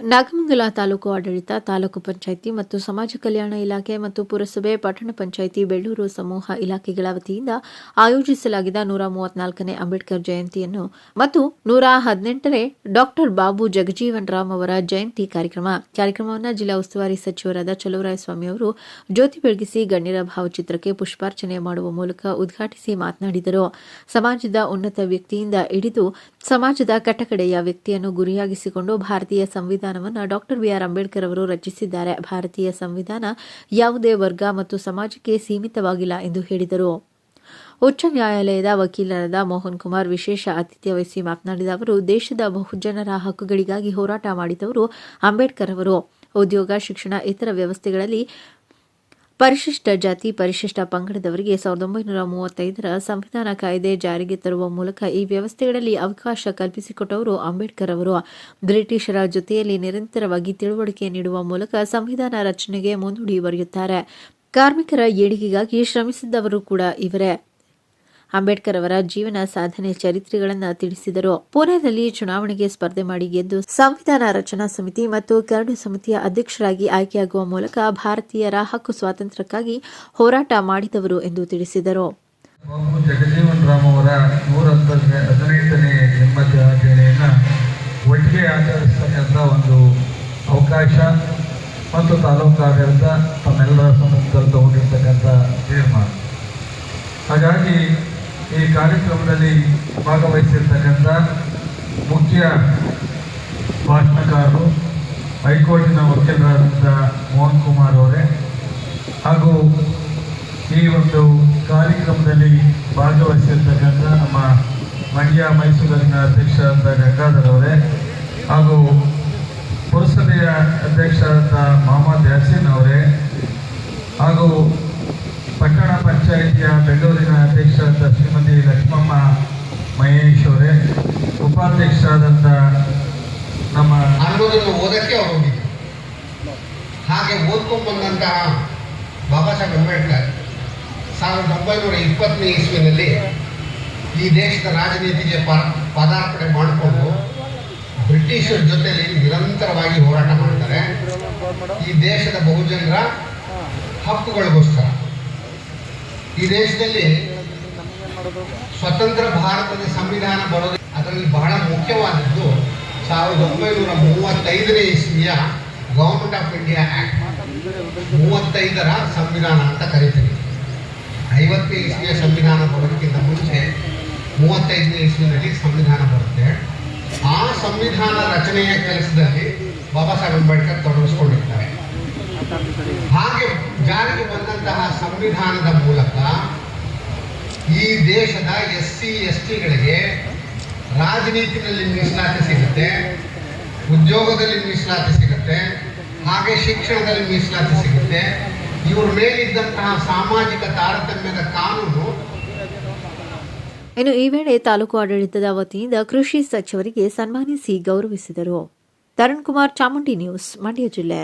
ನಾಗಮಂಗಲ ತಾಲೂಕು ಆಡಳಿತ, ತಾಲೂಕು ಪಂಚಾಯಿತಿ ಮತ್ತು ಸಮಾಜ ಕಲ್ಯಾಣ ಇಲಾಖೆ ಮತ್ತು ಪುರಸಭೆ, ಪಟ್ಟಣ ಪಂಚಾಯಿತಿ, ಬೆಳ್ಳೂರು ಸಮೂಹ ಇಲಾಖೆಗಳ ವತಿಯಿಂದ ಆಯೋಜಿಸಲಾಗಿದ್ದ ನೂರ ಮೂವತ್ನಾಲ್ಕನೇ ಅಂಬೇಡ್ಕರ್ ಜಯಂತಿಯನ್ನು ಮತ್ತು ನೂರ ಹದಿನೆಂಟನೇ ಡಾಕ್ಟರ್ ಬಾಬು ಜಗಜೀವನ್ ರಾಮ್ ಅವರ ಜಯಂತಿ ಕಾರ್ಯಕ್ರಮ. ಕಾರ್ಯಕ್ರಮವನ್ನು ಜಿಲ್ಲಾ ಉಸ್ತುವಾರಿ ಸಚಿವರಾದ ಚಲುವರಾಯಸ್ವಾಮಿ ಅವರು ಜ್ಯೋತಿ ಬೆಳಗಿಸಿ ಗಣ್ಯರ ಭಾವಚಿತ್ರಕ್ಕೆ ಪುಷ್ಪಾರ್ಚನೆ ಮಾಡುವ ಮೂಲಕ ಉದ್ಘಾಟಿಸಿ ಮಾತನಾಡಿದರು. ಸಮಾಜದ ಉನ್ನತ ವ್ಯಕ್ತಿಯಿಂದ ಹಿಡಿದು ಸಮಾಜದ ಕಟ್ಟಕಡೆಯ ವ್ಯಕ್ತಿಯನ್ನು ಗುರಿಯಾಗಿಸಿಕೊಂಡು ಭಾರತೀಯ ಸಂವಿಧಾನವನ್ನು ಡಾಕ್ಟರ್ ಬಿಆರ್ ಅಂಬೇಡ್ಕರ್ ಅವರು ರಚಿಸಿದ್ದಾರೆ. ಭಾರತೀಯ ಸಂವಿಧಾನ ಯಾವುದೇ ವರ್ಗ ಮತ್ತು ಸಮಾಜಕ್ಕೆ ಸೀಮಿತವಾಗಿಲ್ಲ ಎಂದು ಹೇಳಿದರು. ಉಚ್ಚ ನ್ಯಾಯಾಲಯದ ವಕೀಲರಾದ ಮೋಹನ್ ಕುಮಾರ್ ವಿಶೇಷ ಆತಿಥ್ಯ ವಹಿಸಿ ಮಾತನಾಡಿದ ಅವರು, ದೇಶದ ಬಹುಜನರ ಹಕ್ಕುಗಳಿಗಾಗಿ ಹೋರಾಟ ಮಾಡಿದವರು ಅಂಬೇಡ್ಕರ್ ಅವರು. ಉದ್ಯೋಗ, ಶಿಕ್ಷಣ, ಇತರ ವ್ಯವಸ್ಥೆಗಳಲ್ಲಿ ಪರಿಶಿಷ್ಟ ಜಾತಿ, ಪರಿಶಿಷ್ಟ ಪಂಗಡದವರಿಗೆ ಸಾವಿರದ ಒಂಬೈನೂರ ಮೂವತ್ತೈದರ ಸಂವಿಧಾನ ಕಾಯ್ದೆ ಜಾರಿಗೆ ತರುವ ಮೂಲಕ ಈ ವ್ಯವಸ್ಥೆಗಳಲ್ಲಿ ಅವಕಾಶ ಕಲ್ಪಿಸಿಕೊಟ್ಟವರು ಅಂಬೇಡ್ಕರ್ ಅವರು. ಬ್ರಿಟಿಷರ ಜೊತೆಯಲ್ಲಿ ನಿರಂತರವಾಗಿ ತಿಳುವಳಿಕೆ ನೀಡುವ ಮೂಲಕ ಸಂವಿಧಾನ ರಚನೆಗೆ ಮುನ್ನುಡಿ ಬರೆಯುತ್ತಾರೆ. ಕಾರ್ಮಿಕರ ಏಳಿಗೆಗಾಗಿ ಶ್ರಮಿಸಿದ್ದವರು ಕೂಡ ಇವರೇ. ಅಂಬೇಡ್ಕರ್ ಅವರ ಜೀವನ ಸಾಧನೆ ಚರಿತ್ರೆಗಳನ್ನು ತಿಳಿಸಿದರು. ಪುಣೆಯಲ್ಲಿ ಚುನಾವಣೆಗೆ ಸ್ಪರ್ಧೆ ಮಾಡಿ ಗೆದ್ದು ಸಂವಿಧಾನ ರಚನಾ ಸಮಿತಿ ಮತ್ತು ಕರಡು ಸಮಿತಿಯ ಅಧ್ಯಕ್ಷರಾಗಿ ಆಯ್ಕೆಯಾಗುವ ಮೂಲಕ ಭಾರತೀಯರ ಹಕ್ಕು ಸ್ವಾತಂತ್ರ್ಯಕ್ಕಾಗಿ ಹೋರಾಟ ಮಾಡಿದವರು ಎಂದು ತಿಳಿಸಿದರು. ಅವರ ಒಟ್ಟಿಗೆ ಆಚರಿಸ್ತಕ್ಕಂಥ ಒಂದು ಅವಕಾಶ ಮತ್ತು ತಾಲೂಕು ಆಡಳಿತ ತಮ್ಮೆಲ್ಲರ ಸಮ್ಮುಖದಲ್ಲಿ ತಗೊಂಡಿರ್ತಕ್ಕಂಥ ತೀರ್ಮಾನ. ಹಾಗಾಗಿ ಈ ಕಾರ್ಯಕ್ರಮದಲ್ಲಿ ಭಾಗವಹಿಸಿರ್ತಕ್ಕಂಥ ಮುಖ್ಯ ಭಾಷಣಕಾರರು, ಹೈಕೋರ್ಟಿನ ವಕೀಲರಾದಂಥ ಮೋಹನ್ ಕುಮಾರ್ ಅವರೇ, ಹಾಗೂ ಈ ಒಂದು ಕಾರ್ಯಕ್ರಮದಲ್ಲಿ ಭಾಗವಹಿಸಿರ್ತಕ್ಕಂಥ ನಮ್ಮ ಮಂಡ್ಯ ಮೈಸೂರಿನ ಅಧ್ಯಕ್ಷರಾದಂಥ ಗಂಗಾಧರ್ ಅವರೇ, ಹಾಗೂ ಪುರಸಭೆಯ ಅಧ್ಯಕ್ಷರಾದಂಥ ಮಹಮ್ಮದ್ ಯಾಸೀನ್ ಅವರೇ, ಹಾಗೂ ಪಂಚಾಯಿತಿಯ ಬೆಂಗಳೂರಿನ ಅಧ್ಯಕ್ಷರಾದ ಶ್ರೀಮತಿ ಲಕ್ಷ್ಮಮ್ಮ ಮಹೇಶ್ ಅವರೇ ಉಪಾಧ್ಯಕ್ಷರಾದಂಥ ನಮ್ಮ ಅನ್ನೋದನ್ನು ಓದಕ್ಕೆ ಅವರು ಹಾಗೆ ಓದ್ಕೊಂಡು ಬಂದಂತಹ ಬಾಬಾ ಸಾಹೇಬ್ ಅಂಬೇಡ್ಕರ್ ಸಾವಿರದ ಒಂಬೈನೂರ ಇಪ್ಪತ್ತನೇ ಇಸ್ವಿನಲ್ಲಿ ಈ ದೇಶದ ರಾಜನೀತಿಗೆ ಪದಾರ್ಪಣೆ ಮಾಡಿಕೊಂಡು ಬ್ರಿಟಿಷರ ಜೊತೆಯಲ್ಲಿ ನಿರಂತರವಾಗಿ ಹೋರಾಟ ಮಾಡ್ತಾರೆ. ಈ ದೇಶದ ಬಹುಜನರ ಹಕ್ಕುಗಳಿಗೋಸ್ಕರ. ಈ ದೇಶದಲ್ಲಿ ಸ್ವತಂತ್ರ ಭಾರತದ ಸಂವಿಧಾನ ಬರೋದು ಅದರಲ್ಲಿ ಬಹಳ ಮುಖ್ಯವಾದದ್ದು ಸಾವಿರದ ಒಂಬೈನೂರ ಮೂವತ್ತೈದನೇ ಇಸ್ವಿಯ ಗವರ್ಮೆಂಟ್ ಆಫ್ ಇಂಡಿಯಾ ಆಕ್ಟ್. ಮೂವತ್ತೈದರ ಸಂವಿಧಾನ ಅಂತ ಕರಿತೀವಿ. ಐವತ್ತನೇ ಇಸ್ವಿಯ ಸಂವಿಧಾನ ಬರೋದಕ್ಕಿಂತ ಮುಂಚೆ ಮೂವತ್ತೈದನೇ ಇಸ್ವಿನಲ್ಲಿ ಸಂವಿಧಾನ ಬರುತ್ತೆ. ಆ ಸಂವಿಧಾನ ರಚನೆಯ ಕೆಲಸದಲ್ಲಿ ಬಾಬಾ ಸಾಹೇಬ್ ಅಂಬೇಡ್ಕರ್ ತೊಡಗಿಸ್ಕೊಂಡಿರ್ತಾರೆ. ಹಾಗೆ ಜಾರಿಗೆ ಬಂದಂತಹ ಸಂವಿಧಾನದ ಮೂಲಕ ಈ ದೇಶದ ಎಸ್ ಸಿ ಎಸ್ ಟಿಗಳಿಗೆ ರಾಜನೀತಿನಲ್ಲಿ ಮೀಸಲಾತಿ ಸಿಗುತ್ತೆ ಉದ್ಯೋಗದಲ್ಲಿ ಮೀಸಲಾತಿ ಸಿಗುತ್ತೆ ಹಾಗೆ ಶಿಕ್ಷಣದಲ್ಲಿ ಮೀಸಲಾತಿ ಸಿಗುತ್ತೆ. ಇವ್ರ ಮೇಲಿದ್ದಂತಹ ಸಾಮಾಜಿಕ ತಾರತಮ್ಯದ ಕಾನೂನು ಇನ್ನು ಈ ವೇಳೆ ತಾಲೂಕು ಆಡಳಿತದ ವತಿಯಿಂದ ಕೃಷಿ ಸಚಿವರಿಗೆ ಸನ್ಮಾನಿಸಿ ಗೌರವಿಸಿದರು. ತರುಣ್ ಕುಮಾರ್ ಚಾಮುಂಡಿ ನ್ಯೂಸ್ ಮಂಡ್ಯ ಜಿಲ್ಲೆ.